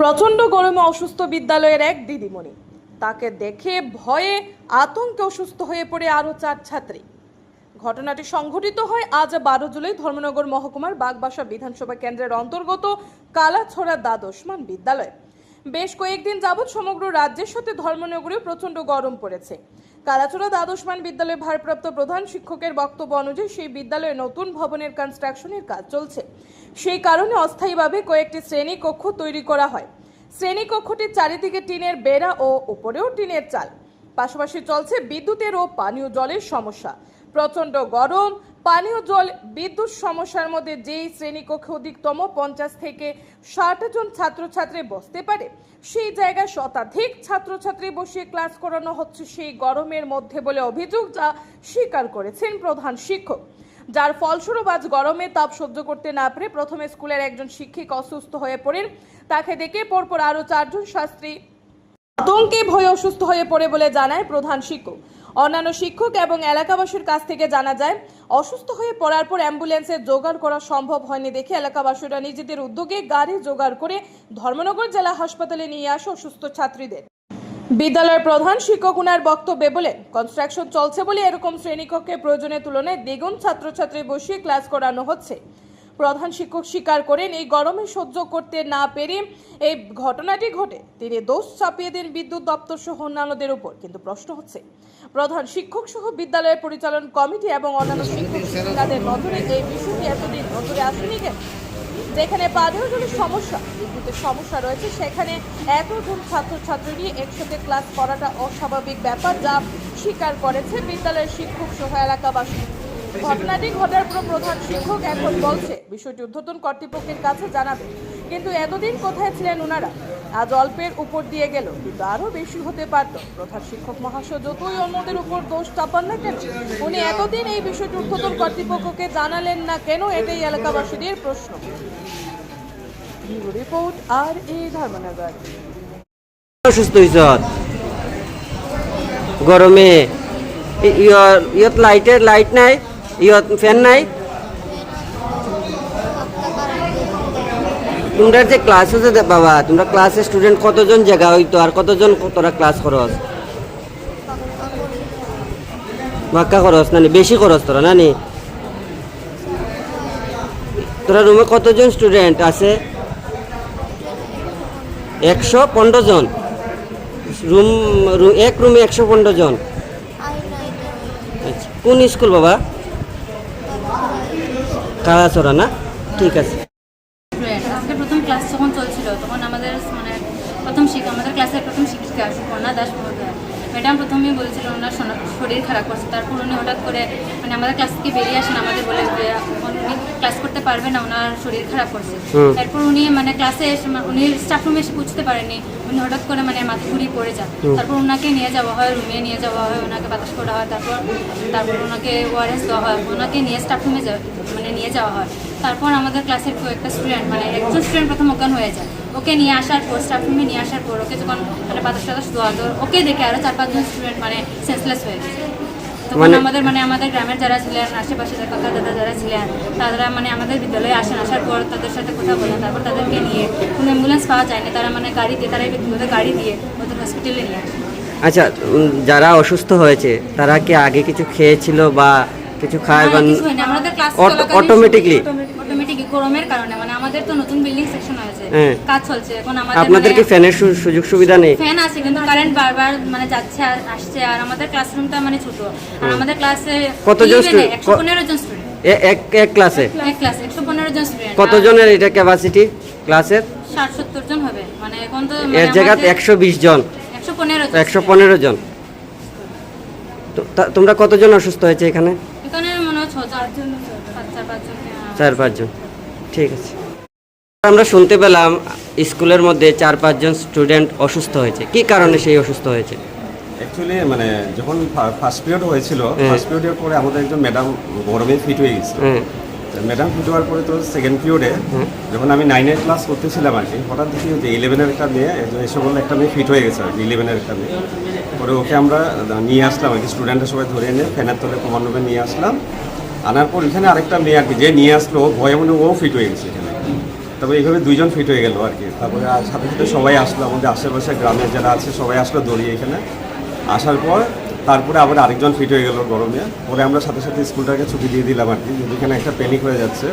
প্রচণ্ড গরমে অসুস্থ বিদ্যালয়ের এক দিদিমণি। তাকে দেখে ভয়ে আতঙ্কে অসুস্থ হয়ে পড়ে আরও চার ছাত্রী। ঘটনাটি সংঘটিত হয় আজ বারো জুলাই ধর্মনগর মহকুমার বাগবাসা বিধানসভা কেন্দ্রের অন্তর্গত কালাছড়া দ্বাদশমান বিদ্যালয়। বেশ কয়েকদিন যাবৎ সমগ্র রাজ্যের সাথে ধর্মনগরেও প্রচণ্ড গরম পড়েছে। কালাচড়া দ্বাদশমান বিদ্যালয়ের ভারপ্রাপ্ত প্রধান শিক্ষকের বক্তব্য অনুযায়ী সেই বিদ্যালয়ে নতুন ভবনের কনস্ট্রাকশনের কাজ চলছে। সেই কারণে অস্থায়ীভাবে কয়েকটি শ্রেণি কক্ষ তৈরি করা হয়। শ্রেণি কক্ষটির চারিদিকে টিনের বেড়া ও উপরেও টিনের চাল। পাশাপাশি চলছে বিদ্যুতের ও পানীয় জলের সমস্যা। প্রচণ্ড গরম, পানীয় জল, বিদ্যুৎ সমস্যার মধ্যে যেই শ্রেণীকক্ষে অধিকতম পঞ্চাশ থেকে ষাট জন ছাত্রছাত্রী বসতে পারে, সেই জায়গায় শতাধিক ছাত্রছাত্রী বসিয়ে ক্লাস করানো হচ্ছে সেই গরমের মধ্যে বলে অভিযোগ যা স্বীকার করেছেন প্রধান শিক্ষক। যার ফলস্বরূপ আজ গরমে তাপ সহ্য করতে না পেরে প্রথমে স্কুলের একজন শিক্ষিক অসুস্থ হয়ে পড়েন। তাকে দেখে পরপর আরও চারজন শাস্ত্রী আতঙ্কে ভয়ে অসুস্থ হয়ে পড়ে বলে জানায় প্রধান শিক্ষক। অন্যান্য শিক্ষক এবং এলাকাবাসীর কাছ থেকে জানা যায়, অসুস্থ হয়ে পড়ার পর অ্যাম্বুলেন্সে জোগাড় করা সম্ভব হয়নি দেখে এলাকাবাসীরা নিজেদের উদ্যোগে গাড়ি জোগাড় করে ধর্মনগর জেলা হাসপাতালে নিয়ে আসে অসুস্থ ছাত্রীদের। বিদ্যালয়ের প্রধান শিক্ষক উনার বক্তব্যে বলেন, কনস্ট্রাকশন চলছে বলে এরকম শ্রেণীকক্ষে প্রয়োজনের তুলনায় দ্বিগুণ ছাত্রছাত্রী বসিয়ে ক্লাস করানো হচ্ছে। প্রধান শিক্ষক স্বীকার করেন, এই গরমে সহ্য করতে না পেরে এই ঘটনাটি ঘটে। তিনি দোষ চাপিয়ে দেন বিদ্যুৎ দপ্তর সহ অন্যান্যদের উপর, কিন্তু প্রশ্ন হচ্ছে প্রধান শিক্ষক সহ বিদ্যালয়ের পরিচালন কমিটি এবং অন্যান্য শিক্ষক শিক্ষিকাদের নজরে এই বিষয়টি এতদিন নজরে আসেনি কেন যেখানে পানীয় জলের সমস্যা, বিদ্যুতের সমস্যা রয়েছে, সেখানে এতজন ছাত্রছাত্রী নিয়ে একসাথে ক্লাস করাটা অস্বাভাবিক ব্যাপার যা স্বীকার করেছে বিদ্যালয়ের শিক্ষক সহ এলাকাবাসী। ঘটনাটি ঘটার পর প্রধান শিক্ষক এখন বলছে, বিষয়টি ঊর্ধ্বতন কর্তৃপক্ষের কাছে জানাবে। কিন্তু এতদিন কোথায় ছিলেন ওনারা আজ অল্পের উপর দিয়ে গেল, কিন্তু আরও বেশি হতে পারত। প্রধান শিক্ষক মহাশয় যতই অন্যদের উপর দোষ চাপান না কেন, উনি এতদিন এই বিষয়টি ঊর্ধ্বতন কর্তৃপক্ষকে জানালেন না কেন, এটাই এলাকাবাসীদের প্রশ্ন। রিপোর্ট আর এ ধর্মনগর। অসুস্থ হয়েছ গরমে ইয়ত লাইটের লাইট নাই, ইয়ত ফ্যান নাই। তোমরা যে ক্লাস আছে বাবা, তোমরা ক্লাসে স্টুডেন্ট কতজন জায়গা হইতো আর কতজন তোরা ক্লাস খরচ বাক্কা খরচ নানি? বেশি খরচ তোরা নানি? তোরা রুমে কতজন স্টুডেন্ট আছে? একশো পনেরো জন। রুম এক রুমে একশো পনেরো জন। আচ্ছা কোন স্কুল বাবা? কালাচড়া না? ঠিক আছে স্টুডেন্ট আজকে প্রথম ক্লাস যখন চলছিল তখন আমাদের মানে প্রথম শিক্ষক আমাদের ক্লাসের প্রথম শিক্ষিকা সুপর্ণা দাস মহোদয়। ম্যাডাম প্রথমেই বলেছিল ওনার শরীর খারাপ করছে। তারপর উনি হঠাৎ করে মানে আমাদের ক্লাস থেকে বেরিয়ে আসেন আমাদের বলে যে উনি ক্লাস করতে পারবে না ওনার শরীর খারাপ করছে। তারপর উনি মানে ক্লাসে এসে মা- উনি স্টাফ রুমে এসে বুঝতে পারেনি উনি হঠাৎ করে মানে মাথা ঘুরি পড়ে যান তারপর ওনাকে নিয়ে যাওয়া হয় রুমে নিয়ে যাওয়া হয় ওনাকে বাতাস করা হয় তারপর তারপর ওনাকে ওআরএস দেওয়া হয় ওনাকে নিয়ে স্টাফ রুমে মানে নিয়ে যাওয়া হয়। তারপর আমাদের ক্লাসের কয়েকটা স্টুডেন্ট মানে একজন স্টুডেন্ট প্রথম অজ্ঞান হয়ে যায়। ওকে নিয়ে আসার পর স্টাফ রুমে নিয়ে আসার পর ওকে যখন মানে বাতাস টাতাস দেওয়া তো ওকে দেখে আরও চার পাঁচজন স্টুডেন্ট মানে সেন্সলেস হয়ে গেছে। তখন মানে- আমাদের মানে আমাদের গ্রামের যারা ছিলেন আশেপাশে কাকা দাদা যারা ছিলেন তারা মানে আমাদের বিদ্যালয়ে আসেন আসার পর তাদের সাথে কথা বলেন তারপর তাদেরকে নিয়ে কোনো অ্যাম্বুলেন্স পাওয়া যায়নি তারা মানে গাড়ি দিয়ে তারা ব্যক্তিগত গাড়ি দিয়ে ওদের হসপিটালে নিয়ে আসে। আচ্ছা যারা অসুস্থ হয়েছে তারা কি আগে কিছু খেয়েছিল বা কিছু খায় বা না, অটোমেটিক গরমের কারণে? মানে আমাদের তো নতুন বিল্ডিং সেকশন হয়েছে হ্যাঁ। কাজ চলছে এখন আমাদের আপনাদের কি মানে ফ্যানের সুযোগ সুবিধা নেই। ফ্যান আছে কিন্তু কারেন্ট বারবার মানে যাচ্ছে আর আসছে আর আমাদের ক্লাসরুমটা মানে ছোট। আর আমাদের ক্লাসে কতজন? একশো পনেরো জন স্টুডেন্ট এক এক ক্লাসে এক ক্লাসে একশো পনেরো জন স্টুডেন্ট কতজনের এটা ক্যাপাসিটি ক্লাসের ষাট সত্তর জন হবে। মানে এখন তো এর জায়গায় একশো বিশ জন। একশো পনেরো একশো পনেরো জন। তো তোমরা কতজন অসুস্থ হয়েছে এখানে? এখানে মনে হয় ছ চারজন পাঁচ চার পাঁচজন। হ্যাঁ। চার পাঁচজন। ঠিক আছে। আমরা শুনতে পেলাম স্কুলের মধ্যে চার পাঁচজন স্টুডেন্ট অসুস্থ হয়েছে। কি কারণে সেই অসুস্থ হয়েছে? অ্যাকচুয়ালি মানে যখন ফার্স্ট পিরিয়ড হয়েছিল হ্যাঁ। ফার্স্ট পিরিয়ডের পরে আমাদের একজন ম্যাডাম গরমে ফিট হয়ে গেছে। হ্যাঁ। ম্যাডাম ফিট হওয়ার পরে তো সেকেন্ড পিরিয়ডে যখন আমি নাইনের ক্লাস করতেছিলাম আর কি হঠাৎ দেখি যে ইলেভেনের একটা মেয়ে এসে বলল একটা মেয়ে ফিট হয়ে গেছে আর কি ইলেভেনের একটা মেয়ে। পরে ওকে আমরা নিয়ে আসলাম আর কি স্টুডেন্টের সবাই ধরে এনে ফ্যানের তলে কমান রুমে নিয়ে আসলাম। আনার পর এখানে আরেকটা মেয়ে আর কি যে নিয়ে আসলো ভয়ে মনে ও ফিট হয়ে গেছে এখানে। তবে এইভাবে দুইজন ফিট হয়ে গেল আর কি। তারপরে আর সাথে সাথে সবাই আসলো আমাদের আশেপাশে গ্রামের যারা আছে সবাই আসলো দৌড়িয়ে এখানে। আসার পর তারপরে আবার আরেকজন ফিট হয়ে গেল গরমে। পরে আমরা সাথে সাথে স্কুলটাকে ছুটি দিয়ে দিলাম আর কি যদি এখানে একটা প্যানিক হয়ে যাচ্ছে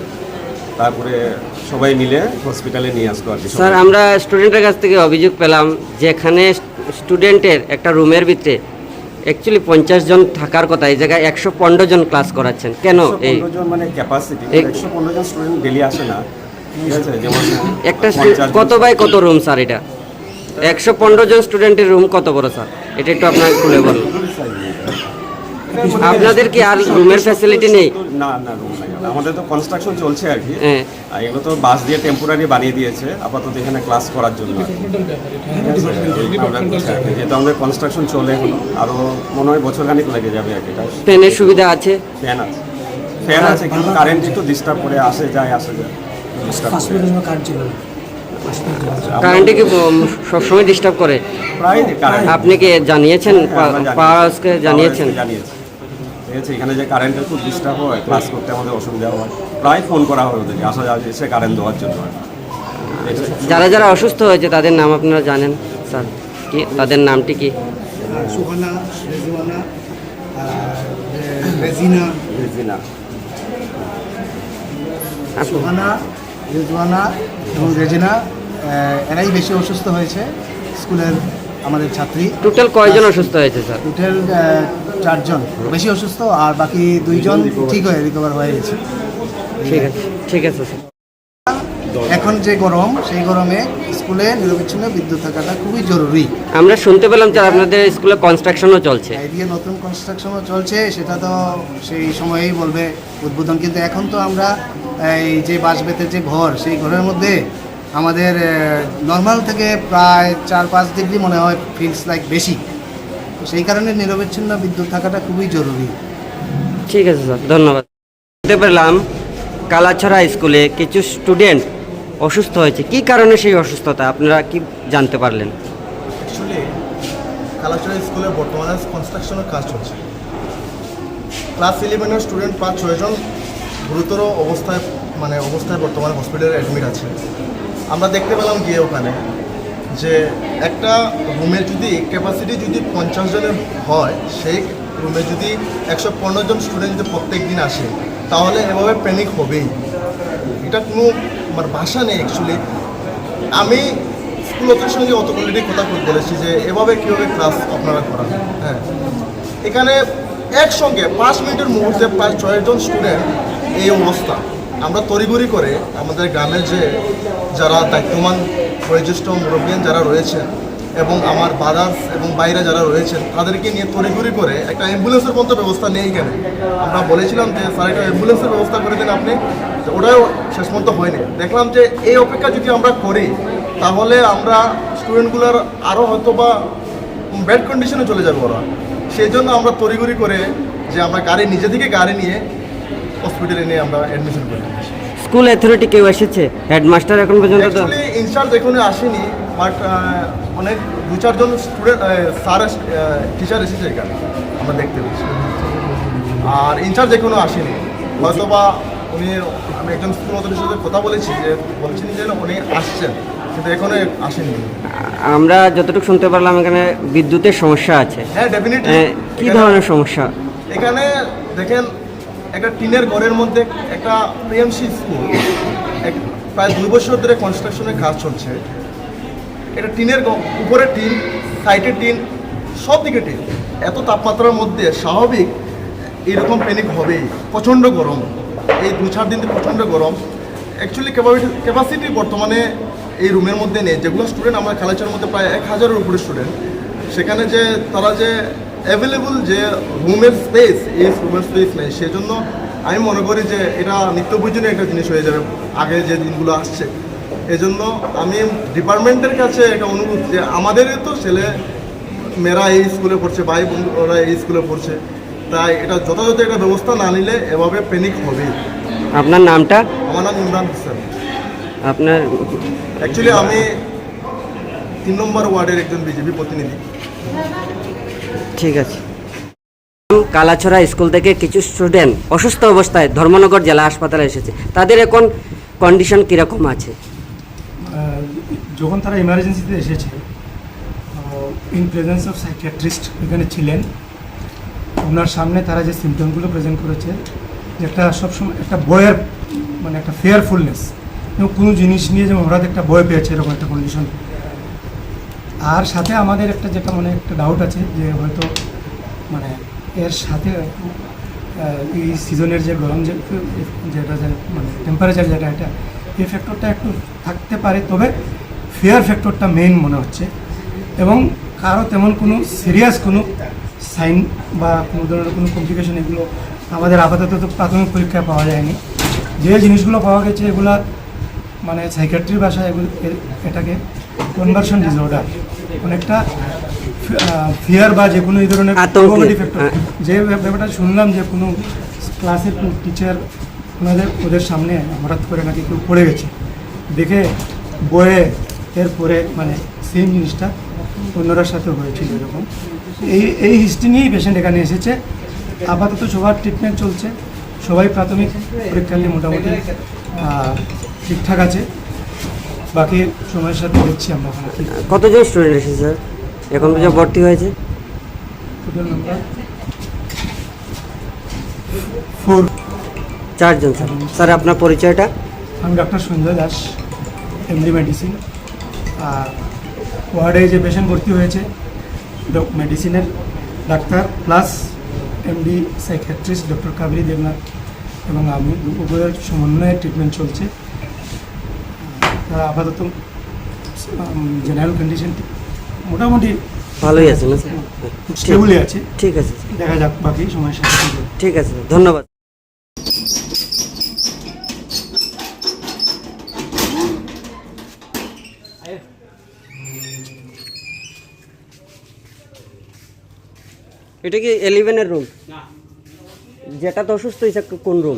তারপরে সবাই মিলে হসপিটালে নিয়ে আসলো আর কি স্যার আমরা স্টুডেন্টের কাছ থেকে অভিযোগ পেলাম যেখানে স্টুডেন্টের একটা রুমের ভিতরে অ্যাকচুয়ালি পঞ্চাশ জন থাকার কথা এই জায়গায় একশো পনেরো জন ক্লাস করাচ্ছেন। কেন এই মানে ক্যাপাসিটি একশো পনেরো জন স্টুডেন্ট ডেলি আসে না। ঠিক আছে যেমন একটা stu- 50 জন কত বাই কত রুম স্যার এটা? একশো পনেরো জন স্টুডেন্টের রুম কত বড় স্যার এটা একটু আপনার খুলে বলুন। আপনাদের কি আর রুমের ফ্যাসিলিটি নেই? না না রুম নাই। আমাদের তো কনস্ট্রাকশন চলছে আর কি। হ্যাঁ। আর এগুলো তো বাস দিয়ে টেম্পোরারি বানিয়ে দিয়েছে আপাতত এখানে ক্লাস করার জন্য। যেহেতু আমাদের কনস্ট্রাকশন চলে এখনও আরও মনে হয় বছর খানিক লেগে যাবে আর কি। ফ্যানের সুবিধা আছে? ফ্যান আছে। ফ্যান আছে কিন্তু কারেন্ট একটু ডিস্টার্ব করে আসে যায় আসে যায়। কারেন্টে কি সবসময় ডিস্টার্ব করে? আপনি কি জানিয়েছেন? হ্যাঁ, পাওয়ার হাউসকে জানিয়েছেন? জানিয়েছি। ঠিক আছে এখানে যে কারেন্টের খুব ডিস্টার্ব হয় ক্লাস করতে আমাদের অসুবিধা হয়। প্রায় ফোন করা হয় ওদেরকে আসা যাওয়া এসে কারেন্ট দেওয়ার জন্য। যারা যারা অসুস্থ হয়েছে তাদের নাম আপনারা জানেন স্যার। কি তাদের নামটি কি? সুহানা রেজওয়ানা রেজিনা। আপনি- সুহানা রেজওয়ানা এবং রেজিনা এরাই বেশি অসুস্থ হয়েছে। স্কুলের আমাদের ছাত্রী। টোটাল কয়জন অসুস্থ হয়েছে স্যার? টোটাল চারজন বেশি অসুস্থ আর বাকি দুইজন ঠিক হয়ে রিকভার হয়ে গেছে। ঠিক আছে ঠিক আছে এখন যে গরম সেই গরমে স্কুলে নিরবিচ্ছিন্ন বিদ্যুৎ থাকাটা খুবই জরুরি। আমরা শুনতে পেলাম যে আপনাদের স্কুলে কনস্ট্রাকশনও চলছে। এদিকে নতুন কনস্ট্রাকশনও চলছে সেটা তো সেই সময়েই বলবে উদ্বোধন। কিন্তু এখন তো আমরা এই যে বাঁশবেতের যে ঘর সেই ঘরের মধ্যে আমাদের নর্মাল থেকে প্রায় চার পাঁচ ডিগ্রি মনে হয় ফিলস লাইক বেশি। সেই কারণে নিরবিচ্ছিন্ন বিদ্যুৎ থাকাটা খুবই জরুরি। ঠিক আছে স্যার ধন্যবাদ। শুনতে পেলাম কালাছড়া স্কুলে কিছু স্টুডেন্ট অসুস্থ হয়েছে। কি কারণে সেই অসুস্থতা? আপনারা কি জানতে পারলেন? অ্যাকচুয়ালি কালাচার স্কুলে বর্তমানে কনস্ট্রাকশনের কাজ চলছে। ক্লাস ইলেভেনের স্টুডেন্ট পাঁচ ছয়জন গুরুতর অবস্থায় মানে অবস্থায় বর্তমানে হসপিটালে অ্যাডমিট আছে। আমরা দেখতে পেলাম গিয়ে ওখানে যে একটা রুমের যদি ক্যাপাসিটি যদি পঞ্চাশ জনের হয়, সেই রুমে যদি একশো পনেরো জন স্টুডেন্ট যদি প্রত্যেক দিন আসে, তাহলে এভাবে প্যানিক হবেই। এটা কোনো আমার ভাষা নেই অ্যাকচুয়ালি আমি স্কুল অফিসের সঙ্গে অত অলরেডি কথা বলেছি যে এভাবে কীভাবে ক্লাস আপনারা করান। হ্যাঁ। এখানে একসঙ্গে পাঁচ মিনিটের মুহূর্তে প্রায় ছয়জন স্টুডেন্ট এই অবস্থা। আমরা তড়িঘড়ি করে আমাদের গ্রামের যে যারা দায়িত্বমান বয়োজ্যেষ্ঠ মুরব্বিয়ান যারা রয়েছেন এবং আমার বাদার্স এবং বাইরে যারা রয়েছেন, তাদেরকে নিয়ে তড়িঘড়ি করে একটা অ্যাম্বুলেন্সের মতো ব্যবস্থা নেই কেন আমরা বলেছিলাম যে, স্যার, একটা অ্যাম্বুলেন্সের ব্যবস্থা করে দিন আপনি। ওটাও শেষ পর্যন্ত হয়নি। দেখলাম যে, এই অপেক্ষা যদি আমরা করি, তাহলে আমরা স্টুডেন্টগুলোর আরও হয়তো বা ব্যাড কন্ডিশনে চলে যাবে ওরা। সেই জন্য আমরা তড়িঘড়ি করে যে, আমরা গাড়ি নিজে থেকে গাড়ি নিয়ে হসপিটালে নিয়ে আমরা অ্যাডমিশন করি। স্কুল অথরিটি কেউ এসেছে? হেডমাস্টার এখন পর্যন্ত তো ইনচার্জ এখনও আসেনি বাট অনেক দু চারজন স্টুডেন্ট স্যার টিচার এসেছে এখানে আমরা দেখতে পেয়েছি। আর ইনচার্জ এখনও আসেনি। হয়তো বা উনি আমি একজন স্কুল অথরিটির সাথে কথা বলেছি যে বলছেন যে উনি আসছেন কিন্তু এখনও আসেনি। আমরা যতটুকু শুনতে পারলাম এখানে বিদ্যুতের সমস্যা আছে। হ্যাঁ ডেফিনেটলি কি ধরনের সমস্যা? এখানে দেখেন একটা টিনের ঘরের মধ্যে একটা প্রিএমসি স্কুল প্রায় দুই বছর ধরে কনস্ট্রাকশনের কাজ চলছে। এটা টিনের উপরে টিন সাইডে টিন, সব দিকে টিন। এত তাপমাত্রার মধ্যে স্বাভাবিক এরকম প্যানিক হবেই, প্রচণ্ড গরম। এই দু চার দিন প্রচণ্ড গরম। অ্যাকচুয়ালি ক্যাপাসিটি ক্যাপাসিটি বর্তমানে এই রুমের মধ্যে নেই। যেগুলো স্টুডেন্ট আমরা খেলাচার মধ্যে প্রায় এক হাজারের উপরে স্টুডেন্ট সেখানে যে তারা যে অ্যাভেলেবল যে রুমের স্পেস এই রুমের স্পেস নেই। সেজন্য আমি মনে করি যে এটা নিত্য প্রয়োজনীয় একটা জিনিস হয়ে যাবে আগে যে দিনগুলো আসছে। এজন্য আমি ডিপার্টমেন্টের কাছে একটা অনুরোধ যে আমাদের তো ছেলে মেয়েরা এই স্কুলে পড়ছে ভাই বোনরা এই স্কুলে পড়ছে তাই এটা যথাযথ একটা ব্যবস্থা না নিলে এভাবে প্যানিক হবে আপনার নামটা? আমার নাম ইমরান হোসেন। আপনার অ্যাকচুয়ালি আমি তিন নম্বর ওয়ার্ডের একজন বিজেপি প্রতিনিধি। ঠিক আছে। কালাছড়া স্কুল থেকে কিছু স্টুডেন্ট অসুস্থ অবস্থায় ধর্মনগর জেলা হাসপাতালে এসেছে। তাদের এখন কন্ডিশন কীরকম আছে? যখন তারা ইমার্জেন্সিতে এসেছে ইন প্রেজেন্স অফ সাইকিয়াট্রিস্ট এখানে ছিলেন। ওনার সামনে তারা যে সিমটমগুলো প্রেজেন্ট করেছে একটা সবসময় একটা বয়ের মানে একটা ফেয়ারফুলনেস এবং কোনো জিনিস নিয়ে যেমন হঠাৎ একটা বয় পেয়েছে, এরকম একটা কন্ডিশন আর সাথে আমাদের একটা যেটা মানে একটা ডাউট আছে যে হয়তো মানে এর সাথে এই সিজনের যে গরম যে, যেটা যে মানে টেম্পারেচার যেটা, এটা এই ফ্যাক্টরটা একটু থাকতে পারে। তবে ফেয়ার ফ্যাক্টরটা মেইন মনে হচ্ছে। এবং কারও তেমন কোনো সিরিয়াস কোনো সাইন বা কোনো ধরনের কোনো কমপ্লিকেশন এগুলো আমাদের আপাতত তো প্রাথমিক পরীক্ষায় পাওয়া যায়নি। যে জিনিসগুলো পাওয়া গেছে, এগুলা মানে সাইকিয়াট্রির ভাষায় এগুলো এটাকে কনভার্সন ডিসঅর্ডার অনেকটা ফিয়ার বা যে কোনো এই ধরনের। হ্যাঁ। যে ব্যাপারটা শুনলাম যে কোনো ক্লাসের টিচার ওনাদের ওদের সামনে হঠাৎ করে নাকি কেউ পড়ে গেছে। দেখে বয়ে এরপরে মানে সেম জিনিসটা অন্যরার সাথে হয়েছিল এরকম। এই এই হিস্ট্রি নিয়েই পেশেন্ট এখানে এসেছে। আপাতত সবার ট্রিটমেন্ট চলছে। সবাই প্রাথমিক পরীক্ষা নিয়ে মোটামুটি ঠিকঠাক আছে। বাকি সময়ের সাথে দেখছি আমরা ওখানে কি কতজন স্টুডেন্ট এসেছে স্যার এখন পর্যন্ত ভর্তি হয়েছে। টোটাল নাম্বার ফোর চারজন স্যার স্যার আপনার পরিচয়টা? আমি doctor Sanjay Das MD medicine আর ওয়ার্ডে যে পেশেন্ট ভর্তি হয়েছে মেডিসিনের doctor plus MD psychiatrist doctor Kaberi Debnath এবং আমি উভয়ের সমন্বয়ে ট্রিটমেন্ট চলছে। তারা আপাতত জেনারেল কন্ডিশন মোটামুটি ভালোই আছে না স্যার স্টেবলই আছে। ঠিক আছে দেখা যাক বাকি সময়ের সাথে ঠিক আছে ধন্যবাদ। এটা কি এলিভেনের রুম যেটা তো অসুস্থ হয়েছে কোন রুম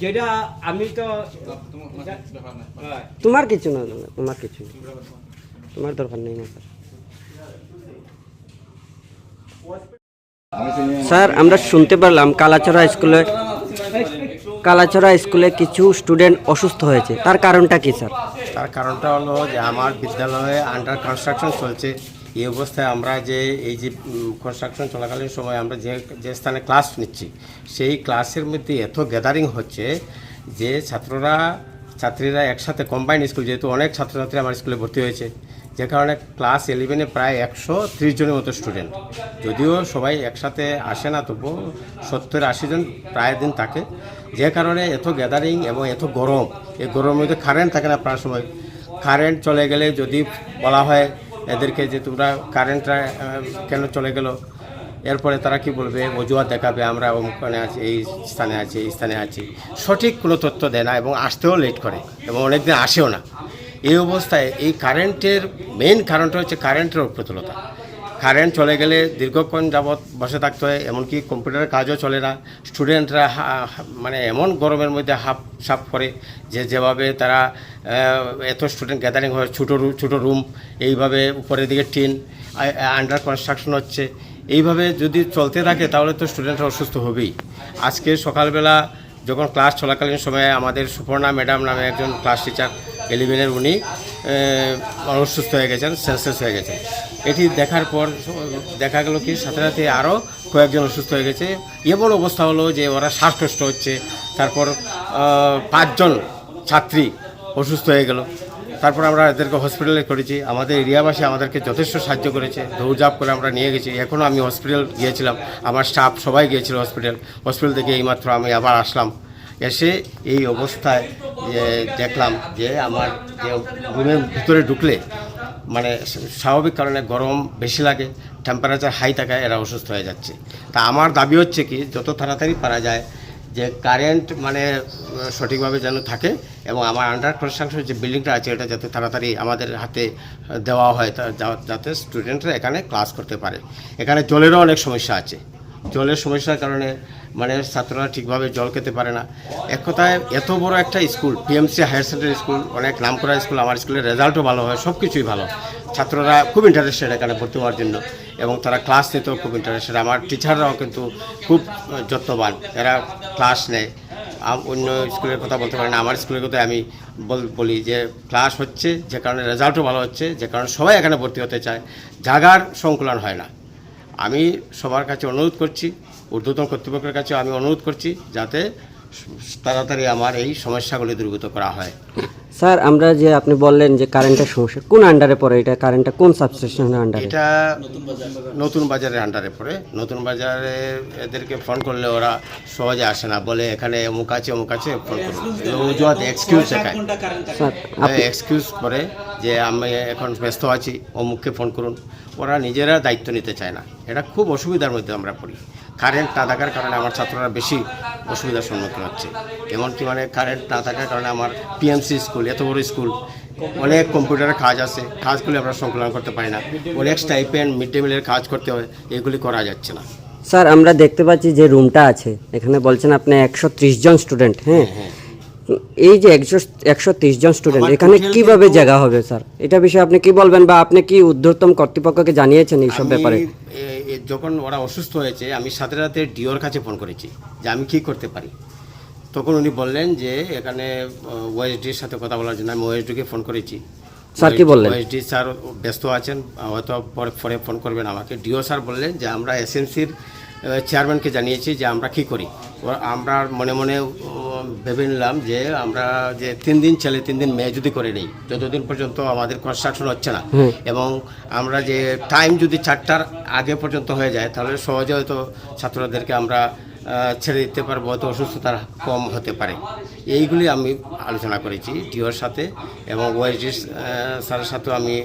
যেটা আমি তো তোমার কিছু না তোমার কিছু। তোমার দরকার নেই না স্যার স্যার আমরা শুনতে পারলাম কালাচড়া স্কুলে কালাচড়া স্কুলে কিছু স্টুডেন্ট অসুস্থ হয়েছে। তার কারণটা কি, স্যার? তার কারণটা হলো যে আমার বিদ্যালয়ে আন্ডার কনস্ট্রাকশন চলছে। এই অবস্থায় আমরা যে, এই যে কনস্ট্রাকশন চলাকালীন সময় আমরা যে যে স্থানে ক্লাস নিচ্ছি, সেই ক্লাসের মধ্যে এত গ্যাদারিং হচ্ছে যে ছাত্ররা, ছাত্রীরা একসাথে কম্বাইন স্কুল যেহেতু অনেক ছাত্রছাত্রী আমার স্কুলে ভর্তি হয়েছে। যে কারণে ক্লাস ইলেভেনে প্রায় একশো ত্রিশ জনের মতো স্টুডেন্ট যদিও সবাই একসাথে আসে না, তবুও সত্তর আশি জন প্রায় দিন থাকে। যে কারণে এত গ্যাদারিং এবং এত গরম এই গরমের মধ্যে কারেন্ট থাকে না প্রায় সময়। কারেন্ট চলে গেলে যদি বলা হয় এদেরকে যে তোমরা কারেন্টটা কেন চলে গেল? এরপরে তারা কি বলবে? অজুহাত দেখাবে, আমরা অমুকখানে আছি, এই স্থানে আছি, এই স্থানে আছি। সঠিক কোনো তথ্য দেয় না এবং আসতেও লেট করে এবং অনেকদিন আসেও না। এই অবস্থায় এই কারেন্টের মেইন কারণটা হচ্ছে কারেন্টের অপ্রতুলতা কারেন্ট চলে গেলে দীর্ঘক্ষণ যাবৎ বসে থাকতে হয়, এমনকি কম্পিউটারের কাজও চলে না। স্টুডেন্টরা মানে এমন গরমের মধ্যে হাফ সাফ করে যে যেভাবে তারা এত স্টুডেন্ট গ্যাদারিং হয়, ছোটো ছোটো রুম এইভাবে উপরের দিকে টিন আন্ডার কনস্ট্রাকশন হচ্ছে। এইভাবে যদি চলতে থাকে, তাহলে তো স্টুডেন্টরা অসুস্থ হবেই। আজকে সকালবেলা যখন ক্লাস চলাকালীন সময়ে আমাদের সুপর্ণা ম্যাডাম নামে একজন ক্লাস টিচার এলিভেনের উনি অসুস্থ হয়ে গেছেন সেন্সেস হয়ে গেছেন। এটি দেখার পর, দেখা গেল কি, সাথে সাথে আরও কয়েকজন অসুস্থ হয়ে গেছে। এমন অবস্থা হলো যে ওরা শ্বাসকষ্ট হচ্ছে, তারপর পাঁচজন ছাত্রী অসুস্থ হয়ে গেল। তারপর আমরা এদেরকে হসপিটালে করেছি। আমাদের এরিয়াবাসী আমাদেরকে যথেষ্ট সাহায্য করেছে। দৌড়ঝাঁপ করে আমরা নিয়ে গেছি। এখনও আমি হসপিটাল গিয়েছিলাম। আমার স্টাফ সবাই গিয়েছিল হসপিটাল। হসপিটাল থেকে এইমাত্র আমি আবার আসলাম। এসে এই অবস্থায়, যে দেখলাম যে আমার যে রুমের ভিতরে ঢুকলে মানে স্বাভাবিক কারণে গরম বেশি লাগে টেম্পারেচার হাই থাকায় এরা অসুস্থ হয়ে যাচ্ছে। তা আমার দাবি হচ্ছে কি, যত তাড়াতাড়ি পারা যায়, যে কারেন্ট মানে সঠিকভাবে যেন থাকে এবং আমার আন্ডার কনস্ট্রাকশন যে বিল্ডিংটা আছে এটা যাতে তাড়াতাড়ি আমাদের হাতে দেওয়া হয় যাতে স্টুডেন্টরা এখানে ক্লাস করতে পারে। এখানে জলেরও অনেক সমস্যা আছে। জলের সমস্যার কারণে মানে ছাত্ররা ঠিকভাবে জল খেতে পারে না। এক কথায়, এত বড় একটা school PMC higher secondary school অনেক নামকরা স্কুল, আমার স্কুলের রেজাল্টও ভালো হয় সব কিছুই ভালো। ছাত্ররা খুব ইন্টারেস্টেড এখানে ভর্তি হওয়ার জন্য, এবং তারা ক্লাস নিতেও খুব ইন্টারেস্টেড আমার টিচাররাও কিন্তু খুব যত্নবান, এরা ক্লাস নেয়। অন্য স্কুলের কথা বলতে পারি না, আমার স্কুলের কথা আমি বলি যে ক্লাস হচ্ছে, যে কারণে রেজাল্টও ভালো হচ্ছে, যে কারণে সবাই এখানে ভর্তি হতে চায়। জাগার সংকুলন হয় না। আমি সবার কাছে অনুরোধ করছি ঊর্ধ্বতন কর্তৃপক্ষের কাছে আমি অনুরোধ করছি যাতে তাড়াতাড়ি আমার এই সমস্যাগুলি দূরীভূত করা হয়। স্যার আমরা যে আপনি বললেন যে কারেন্টের সমস্যা কোন আন্ডারে পড়ে? এটা কারেন্টটা কোন সাবস্টেশনের আন্ডারে এটা নতুন বাজারের আন্ডারে পড়ে। নতুন বাজারে এদেরকে ফোন করলে ওরা সহজে আসে না বলে এখানে অমুক আছে অমুক আছে ফোন করুন। অজুহাত এক্সকিউজ দেখায়। স্যার এক্সকিউজ করে যে আমি এখন ব্যস্ত আছি অমুককে ফোন করুন। ওরা নিজেরা দায়িত্ব নিতে চায় না। এটা খুব অসুবিধার মধ্যে আমরা পড়ি। কারেন্ট না থাকার কারণে আমার ছাত্ররা বেশি অসুবিধার সম্মুখীন হচ্ছে। এমনকি মানে কারেন্ট না থাকার কারণে আমার পিএমসি স্কুল এত বড় স্কুল অনেক কম্পিউটারের কাজ আছে কাজগুলি আমরা সংকলন করতে পারি না। অনেক স্টাইপেন্ড মিড ডে মিলের কাজ করতে হয় এগুলি করা যাচ্ছে না। স্যার আমরা দেখতে পাচ্ছি যে রুমটা আছে এখানে বলছেন আপনি একশো ত্রিশ জন স্টুডেন্ট হ্যাঁ। এই যে একশো একশো ত্রিশ জন স্টুডেন্ট এখানে কীভাবে জায়গা হবে স্যার? এটা বিষয়ে আপনি কি বলবেন বা আপনি কি ঊর্ধ্বতম কর্তৃপক্ষকে জানিয়েছেন এইসব ব্যাপারে? যখন ওরা অসুস্থ হয়েছে আমি সাথে সাথে ডিওর কাছে ফোন করেছি যে আমি কি করতে পারি। তখন উনি বললেন যে এখানে ওয়েসডির সাথে কথা বলার জন্য আমি ওয়েসডিকে ফোন করেছি। স্যার কি বললেন? ওয়েসডি স্যার ব্যস্ত আছেন হয়তো পরে পরে ফোন করবেন আমাকে। ডিও স্যার বললেন যে আমরা এসএমসির চেয়ারম্যানকে জানিয়েছি যে আমরা কি করি। আমরা মনে মনে ভেবে নিলাম যে আমরা যে তিন দিন ছেলে তিন দিন মেয়ে যদি করে নেই যতদিন পর্যন্ত আমাদের কনস্ট্রাকশন হচ্ছে না এবং আমরা যে টাইম যদি চারটার আগে পর্যন্ত হয়ে যায় তাহলে সহজে হয়তো ছাত্রদেরকে আমরা ছেড়ে দিতে পারব হয়তো অসুস্থতার কম হতে পারে। এইগুলি আমি আলোচনা করেছি ডিওর সাথে এবং ওয়াইজি স্যারের সাথেও আমি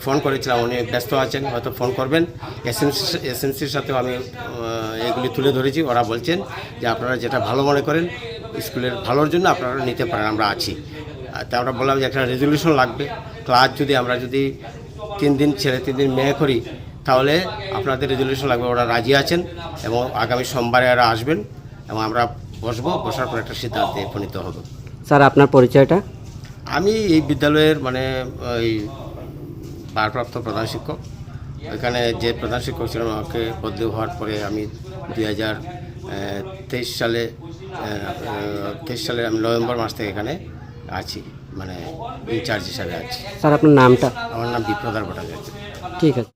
ফোন করেছিলাম উনি ব্যস্ত আছেন হয়তো ফোন করবেন। এসএমসি এসএমসির সাথেও আমি আহ, এইগুলি তুলে ধরেছি ওরা বলছেন যে আপনারা যেটা ভালো মনে করেন স্কুলের ভালোর জন্য আপনারা নিতে পারেন আমরা আছি। তা আমরা বললাম যে একটা রেজলিউশন লাগবে। ক্লাস যদি আমরা যদি তিন দিন ছেড়ে তিন দিন মেয়ে করি তাহলে আপনাদের রেজলিউশন লাগবে। ওরা রাজি আছেন এবং আগামী সোমবারে ওরা আসবেন এবং আমরা বসবো। বসার পর একটা সিদ্ধান্তে উপনীত হব। স্যার আপনার পরিচয়টা? আমি এই বিদ্যালয়ের মানে ওই ভারপ্রাপ্ত প্রধান শিক্ষক। এখানে যে প্রধান শিক্ষক ছিলেন আমাকে বদলি হওয়ার পরে আমি দুই হাজার তেইশ সালে তেইশ সালে আমি নভেম্বর মাস থেকে এখানে আছি মানে ইনচার্জ হিসাবে আছি। স্যার আপনার নামটা? আমার নাম বিপ্রদার ভট্টাচার্য। ঠিক আছে।